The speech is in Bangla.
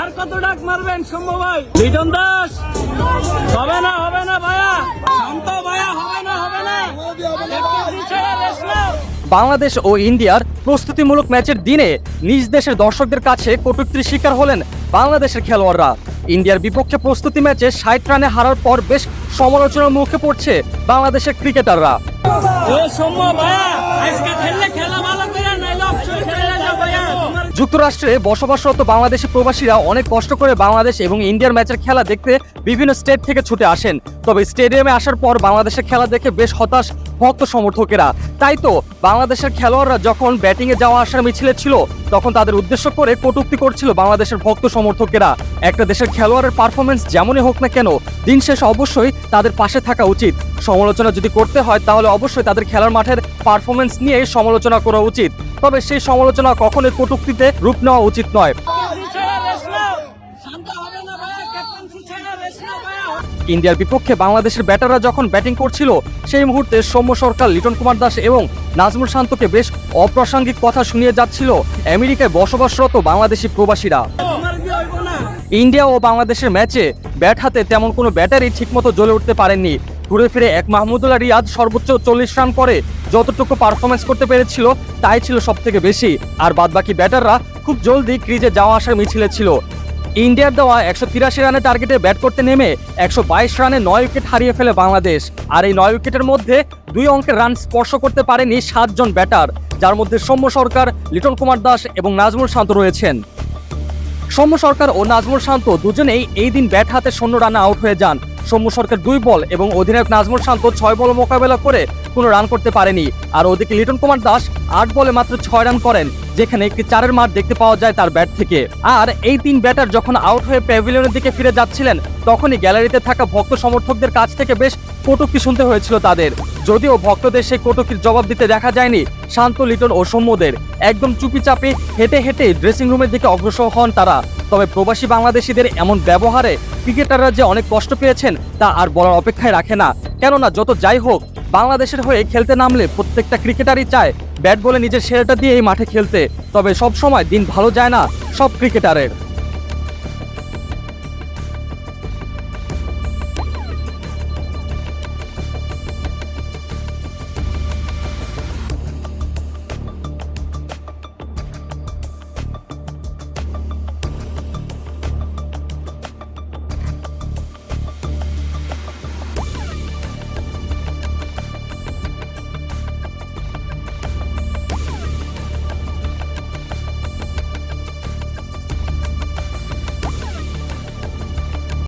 আর কত ডাক মারবেন সৌম্য ভাই? লিটন দাস? হবে না হবে না ভাইয়া। শান্ত ভাইয়া হবে না হবে না। বাংলাদেশ ও ইন্ডিয়ার প্রস্তুতিমূলক ম্যাচের দিনে নিজ দেশের দর্শকদের কাছে কটূক্তির শিকার হলেন বাংলাদেশের খেলোয়াড়রা। ইন্ডিয়ার বিপক্ষে প্রস্তুতি ম্যাচে ষাট রানে হারার পর বেশ সমালোচনার মুখে পড়ছে বাংলাদেশের ক্রিকেটাররা। যুক্তরাষ্ট্রে বসবাসরত বাংলাদেশি প্রবাসীরা অনেক কষ্ট করে বাংলাদেশ এবং ইন্ডিয়ার ম্যাচের খেলা দেখতে বিভিন্ন স্টেট থেকে ছুটে আসেন। তবে স্টেডিয়ামে আসার পর বাংলাদেশের খেলা দেখে বেশ হতাশ ভক্ত সমর্থকেরা। তাই তো বাংলাদেশের খেলোয়াড়রা যখন ব্যাটিংয়ে যাওয়া আসার মিছিলে ছিল, তখন তাদের উদ্দেশ্য করে কটুক্তি করছিল বাংলাদেশের ভক্ত সমর্থকেরা। একটা দেশের খেলোয়াড়ের পারফরমেন্স যেমনই হোক না কেন, দিন শেষ অবশ্যই তাদের পাশে থাকা উচিত। সমালোচনা যদি করতে হয়, তাহলে অবশ্যই তাদের খেলার মাঠের পারফরমেন্স নিয়ে সমালোচনা করা উচিত। তবে সেই সমালোচনা কখনোই কটুক্তিতে রূপ নেওয়া উচিত নয়। ইন্ডিয়ার বিপক্ষে বাংলাদেশের ব্যাটাররা যখন ব্যাটিং করছিল, সেই মুহূর্তে সৌম্য সরকার, লিটন কুমার দাস এবং নাজমুল শান্তকে বেশ অপ্রাসঙ্গিক কথা শুনিয়ে যাচ্ছিল। আমেরিকায় বসবাসরত বাংলাদেশি প্রবাসীরা। ইন্ডিয়া ও বাংলাদেশের ম্যাচে ব্যাট হাতে তেমন কোনো ব্যাটারি ঠিকমতো জ্বলে উঠতে পারেননি। ঘুরে ফিরে এক মাহমুদুল্লাহ রিয়াদ সর্বোচ্চ চল্লিশ রান করে যতটুকু পারফরমেন্স করতে পেরেছিল, তাই ছিল সব থেকে বেশি। আর বাদবাকি ব্যাটাররা খুব জলদি ক্রিজে যাওয়া আসার মিছিলে ছিল। ইন্ডিয়ার দেওয়া একশো তিরাশি রানের টার্গেটে ব্যাট করতে নেমে একশো বাইশ রানে নয় উইকেট হারিয়ে ফেলে বাংলাদেশ। আর এই নয় উইকেটের মধ্যে দুই অঙ্কের রান স্পর্শ করতে পারেনি সাতজন ব্যাটার, যার মধ্যে সৌম্য সরকার, লিটন কুমার দাস এবং নাজমুল শান্ত রয়েছেন। সৌম্য সরকার ও নাজমুল শান্ত দুজনেই এই দিন ব্যাট হাতে শূন্য রানে আউট হয়ে যান। সৌম্য সরকার দুই বল এবং অধিনায়ক নাজমুল শান্ত ছয় বল মোকাবেলা করে কোনো রান করতে পারেনি। আর ওদিকে লিটন কুমার দাস আট বলে মাত্র ছয় রান করেন, যেখানে একটি চারের মাঠ দেখতে পাওয়া যায় তার ব্যাট থেকে। আর এই তিন ব্যাটার যখন আউট হয়ে প্যাভিলিয়নের দিকে ফিরে যাচ্ছিলেন, তখনই গ্যালারিতে থাকা ভক্ত সমর্থকদের কাছ থেকে বেশ কটূক্তি শুনতে হয়েছিল তাদের। যদিও ভক্তদের সেই কটূক্তির জবাব দিতে দেখা যায়নি শান্ত, লিটন ও সৌম্যদের। একদম চুপি চাপে হেঁটে হেঁটে ড্রেসিং রুমের দিকে অগ্রসর হন তারা। তবে প্রবাসী বাংলাদেশিদের এমন ব্যবহারে ক্রিকেটাররা যে অনেক কষ্ট পেয়েছেন, তা আর বলার অপেক্ষায় রাখে না। কেননা যত যাই হোক, বাংলাদেশের হয়ে খেলতে নামলে প্রত্যেকটা ক্রিকেটারই চায় ব্যাট বলে নিজের সেরাটা দিয়ে এই মাঠে খেলতে। তবে সব সময় দিন ভালো যায় না সব ক্রিকেটারের।